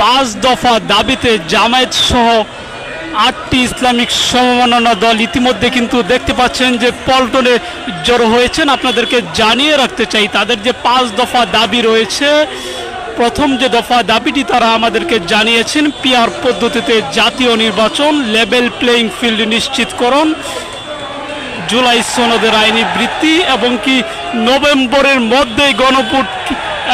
পাঁচ দফা দাবিতে জামায়াত সহ আটটি ইসলামিক সমমননা দল ইতিমধ্যে কিন্তু দেখতে পাচ্ছেন যে পল্টনে জড়ো হয়েছেন। আপনাদেরকে জানিয়ে রাখতে চাই, তাদের যে পাঁচ দফা দাবি রয়েছে, প্রথম যে দফা দাবিটি তারা আমাদেরকে জানিয়েছেন, পিআর পদ্ধতিতে জাতীয় নির্বাচন, লেভেল প্লেইং ফিল্ড নিশ্চিতকরণ, জুলাই সনদের আইনি বৃত্তি এবং কি নভেম্বরের মধ্যেই গণভোট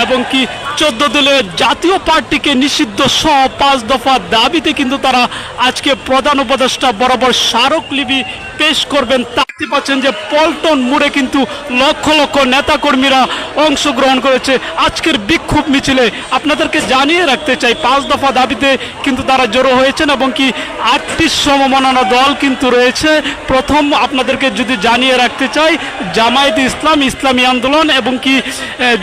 এবং কি চোদ্দ দলীয় জাতীয় পার্টিকে নিষিদ্ধ সহ পাঁচ দফা দাবিতে কিন্তু তারা আজকে প্রধান উপদেষ্টা বরাবর স্মারকলিপি পেশ করবেন। দেখতে পাচ্ছেন যে পল্টন মোড়ে কিন্তু লক্ষ লক্ষ নেতাকর্মীরা অংশগ্রহণ করেছে। আজকের বিক্ষোভ মিছিলে আপনাদেরকে জানিয়ে রাখতে চাই, পাঁচ দফা দাবিতে কিন্তু তারা জড়ো হয়েছেন এবং কি আটটি সমমনানা দল কিন্তু রয়েছে। প্রথম আপনাদেরকে যদি জানিয়ে রাখতে চাই, জামায়াত ইসলাম, ইসলামী আন্দোলন এবং কি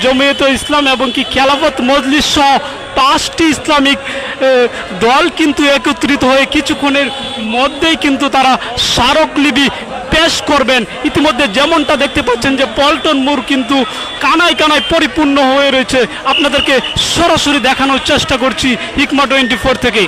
জমিয়ত ইসলাম এবং কি খেলাফত মজলিস সহ পাঁচটি ইসলামিক দল কিন্তু একত্রিত হয়ে কিছুক্ষণের মধ্যেই কিন্তু তারা স্মারকলিপি পেশ করবেন। ইতিমধ্যে যেমনটা দেখতে পাচ্ছেন যে পল্টন মুর কিন্তু কানায় কানায় পরিপূর্ণ হয়ে রয়েছে। আপনাদেরকে সরাসরি দেখানোর চেষ্টা করছি হিকমা টোয়েন্টি ফোর থেকে।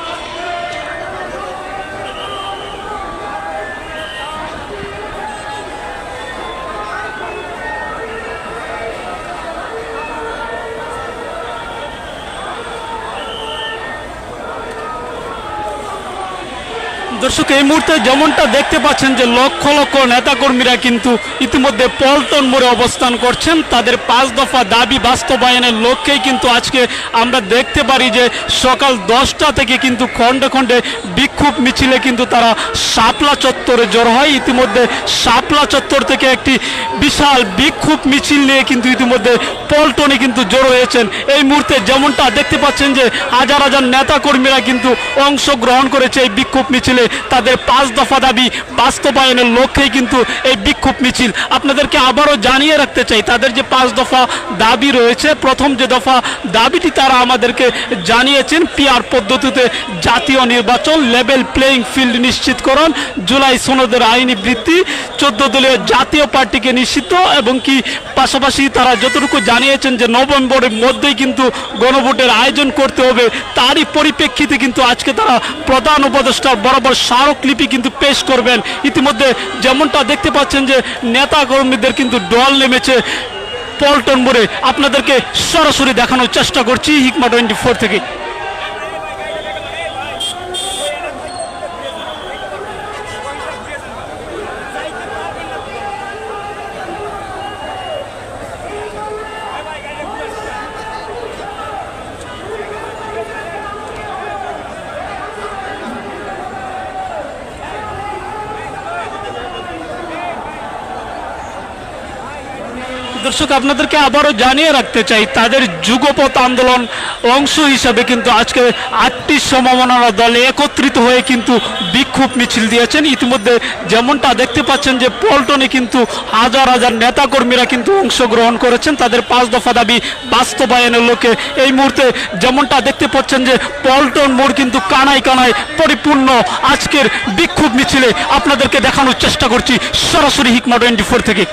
দর্শক, এই মুহূর্তে যেমনটা দেখতে পাচ্ছেন যে লক্ষ লক্ষ নেতাকর্মীরা কিন্তু ইতিমধ্যে পল্টন মোড়ে অবস্থান করছেন। তাদের পাঁচ দফা দাবি বাস্তবায়নের লক্ষ্যেই কিন্তু আজকে আমরা দেখতে পারি যে সকাল দশটা থেকে কিন্তু খণ্ডে খণ্ডে বিক্ষোভ মিছিলে কিন্তু তারা শাপলা চত্বরে জড়ো হয়। ইতিমধ্যে শাপলা চত্বর থেকে একটি বিশাল বিক্ষোভ মিছিল নিয়ে কিন্তু ইতিমধ্যে পল্টনে কিন্তু জড়ো হয়েছেন। এই মুহূর্তে যেমনটা দেখতে পাচ্ছেন যে হাজার হাজার নেতাকর্মীরা কিন্তু অংশগ্রহণ করেছে এই বিক্ষোভ মিছিলে। তাদের পাঁচ দফা দাবি বাস্তবায়নের লক্ষ্যেই কিন্তু এই বিক্ষোভ মিছিল। আপনাদেরকে আবারও জানিয়ে রাখতে চাই, তাদের যে পাঁচ দফা দাবি রয়েছে, প্রথম যে দফা দাবিটি তারা আমাদেরকে জানিয়েছেন, পিআর পদ্ধতিতে জাতীয় নির্বাচন লেভেল প্লেইং ফিল্ড নিশ্চিতকরণ, জুলাই সনদের আইনি বৃত্তি, চোদ্দ দলীয় জাতীয় পার্টিকে নিশ্চিত এবং কি পাশাপাশি তারা যতটুকু জানিয়েছেন যে নভেম্বরের মধ্যেই কিন্তু গণভোটের আয়োজন করতে হবে, তারই পরিপ্রেক্ষিতে কিন্তু আজকে তারা প্রধান উপদেষ্টা বরাবর স্মারকলিপি কিন্তু পেশ করবেন। ইতিমধ্যে যেমনটা দেখতে পাচ্ছেন যে নেতা কর্মীদের কিন্তু দল নেমেছে পল্টন মোড়ে। আপনাদেরকে সরাসরি দেখানোর চেষ্টা করছি হিকমা টোয়েন্টি ফোর থেকে। দর্শক, আপনাদেরকে আবারও জানিয়ে রাখতে চাই, তাদের যুগপথ আন্দোলন অংশ হিসাবে কিন্তু আজকে আটটি সম্ভাবনার দলে একত্রিত হয়ে কিন্তু বিক্ষোভ মিছিল দিয়েছেন। ইতিমধ্যে যেমনটা দেখতে পাচ্ছেন যে পল্টনে কিন্তু হাজার হাজার নেতাকর্মীরা কিন্তু অংশগ্রহণ করেছেন। তাদের পাঁচ দফা দাবি বাস্তবায়নের লোকে এই মুহূর্তে যেমনটা দেখতে পাচ্ছেন যে পল্টন মোড় কিন্তু কানায় কানায় পরিপূর্ণ আজকের বিক্ষোভ মিছিলে আপনাদেরকে দেখানোর চেষ্টা করছি সরাসরি হিকমা টোয়েন্টি ফোর থেকে।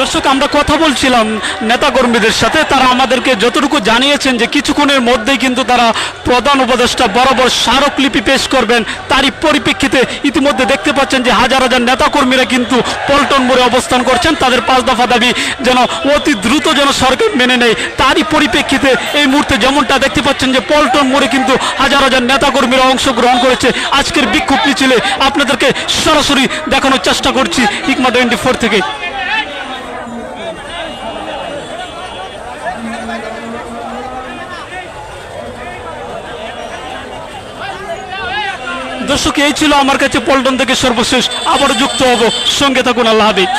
দর্শক, আমরা কথা বলছিলাম নেতাকর্মীদের সাথে। তারা আমাদেরকে যতটুকু জানিয়েছেন যে কিছুক্ষণের মধ্যেই কিন্তু তারা প্রধান উপদেষ্টা বরাবর স্মারকলিপি পেশ করবেন। তারই পরিপ্রেক্ষিতে ইতিমধ্যে দেখতে পাচ্ছেন যে হাজার হাজার নেতাকর্মীরা কিন্তু পল্টন মোড়ে অবস্থান করছেন। তাদের পাঁচ দফা দাবি যেন অতি দ্রুত যেন সরকার মেনে নেয়। তারই পরিপ্রেক্ষিতে এই মুহূর্তে যেমনটা দেখতে পাচ্ছেন যে পল্টন মোড়ে কিন্তু হাজার হাজার নেতাকর্মীরা অংশগ্রহণ করেছে। আজকের বিক্ষোভ মিছিলে আপনাদেরকে সরাসরি দেখানোর চেষ্টা করছি ইকমা টোয়েন্টি ফোর থেকে। দর্শক এই ছিল আমার কাছে পল্টন থেকে সর্বশেষ। আবার যুক্ত হব। সঙ্গে থাকুন, আল্লাহ হাবিব